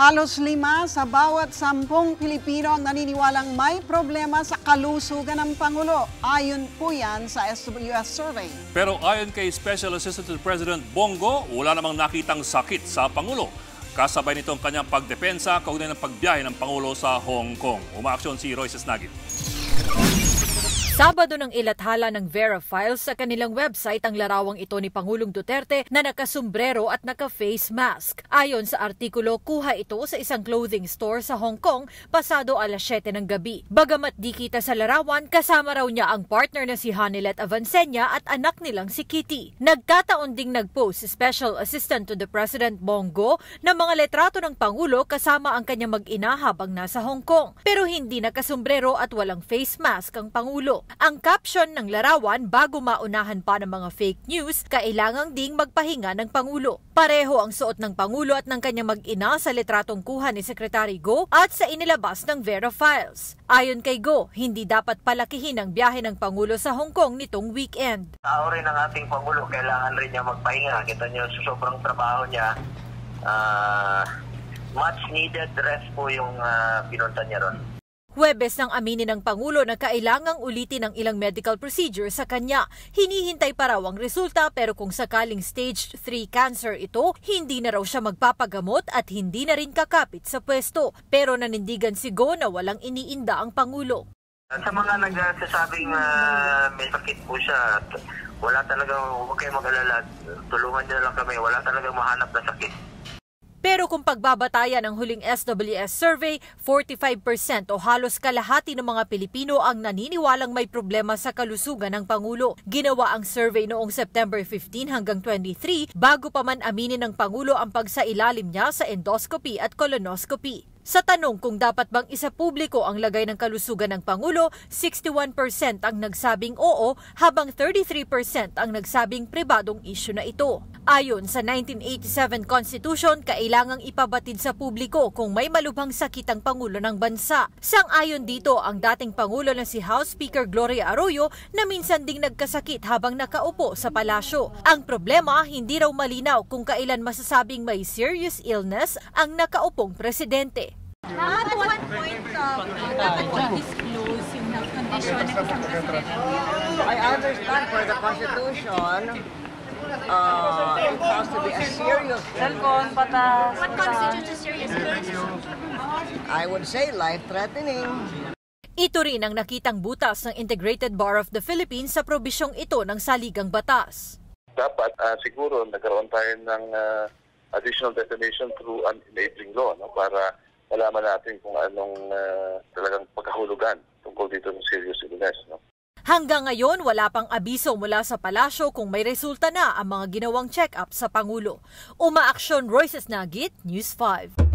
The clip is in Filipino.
Halos lima sa bawat sampung Pilipino ang naniniwalang may problema sa kalusugan ng Pangulo. Ayon po yan sa SWS survey. Pero ayon kay Special Assistant to the President Bongo, wala namang nakitang sakit sa Pangulo. Kasabay nito ang kanyang pagdepensa kaugnay ng pagbiyahe ng Pangulo sa Hong Kong. Umaaksyon si Royce Snagit. Sabado ng ilathala ng Vera Files sa kanilang website ang larawang ito ni Pangulong Duterte na nakasumbrero at naka-face mask. Ayon sa artikulo, kuha ito sa isang clothing store sa Hong Kong pasado alas 7 ng gabi. Bagamat di kita sa larawan, kasama raw niya ang partner na si Hanilet Avancenia at anak nilang si Kitty. Nagkataon ding nagpost si Special Assistant to the President Bongo na mga letrato ng Pangulo kasama ang kanyang mag-ina habang nasa Hong Kong. Pero hindi nakasumbrero at walang face mask ang Pangulo. Ang caption ng larawan bago maunahan pa ng mga fake news, kailangang ding magpahinga ng Pangulo. Pareho ang suot ng Pangulo at ng kanyang mag-ina sa litratong kuha ni Secretary Go at sa inilabas ng Vera Files. Ayon kay Go, hindi dapat palakihin ang biyahe ng Pangulo sa Hong Kong nitong weekend. Tao rin ng ating Pangulo, kailangan rin niya magpahinga. Kita niyo sobrang trabaho niya, uh, much needed rest po yung uh, pinunta niya ron. Huwebes nang aminin ng Pangulo na kailangang ulitin ang ilang medical procedure sa kanya. Hinihintay pa raw ang resulta pero kung sakaling stage 3 cancer ito, hindi na raw siya magpapagamot at hindi na rin kakapit sa pwesto. Pero nanindigan si Go na walang iniinda ang Pangulo. Sa mga nagsasabing uh, may sakit po siya, wala talagang, huwag kayo mag-alala, tulungan niyo lang kami, wala talagang mahanap na sakit. Kung pagbabatayan ng huling SWS survey, 45% o halos kalahati ng mga Pilipino ang naniniwalang may problema sa kalusugan ng Pangulo. Ginawa ang survey noong September 15 hanggang 23 bago pa man aminin ng Pangulo ang pagsailalim niya sa endoscopy at colonoscopy. Sa tanong kung dapat bang isa publiko ang lagay ng kalusugan ng Pangulo, 61% ang nagsabing oo habang 33% ang nagsabing pribadong isyu na ito. Ayon sa 1987 Constitution, kailangang ipabatid sa publiko kung may malubhang sakit ang Pangulo ng bansa. Sang-ayon dito ang dating Pangulo na si House Speaker Gloria Arroyo na minsan ding nagkasakit habang nakaupo sa palasyo. Ang problema, hindi raw malinaw kung kailan masasabing may serious illness ang nakaupong presidente. At what point uh, dapat i-disclose yung health condition ng isang presidente? I understand for the Constitution, uh, it has to be a serious Cellphone, patas. What constitutes a serious illness? I would say life-threatening. Ito rin ang nakitang butas ng Integrated Bar of the Philippines sa probisyong ito ng saligang batas. Dapat uh, siguro nagkaroon tayo ng uh, additional definition through an enabling law no, para malaman natin kung anong uh, talagang pagkahulugan tungkol dito ng serious illness. No? Hanggang ngayon, wala pang abiso mula sa palasyo kung may resulta na ang mga ginawang check-up sa Pangulo. Umaaksyon Royces Nagit, News 5.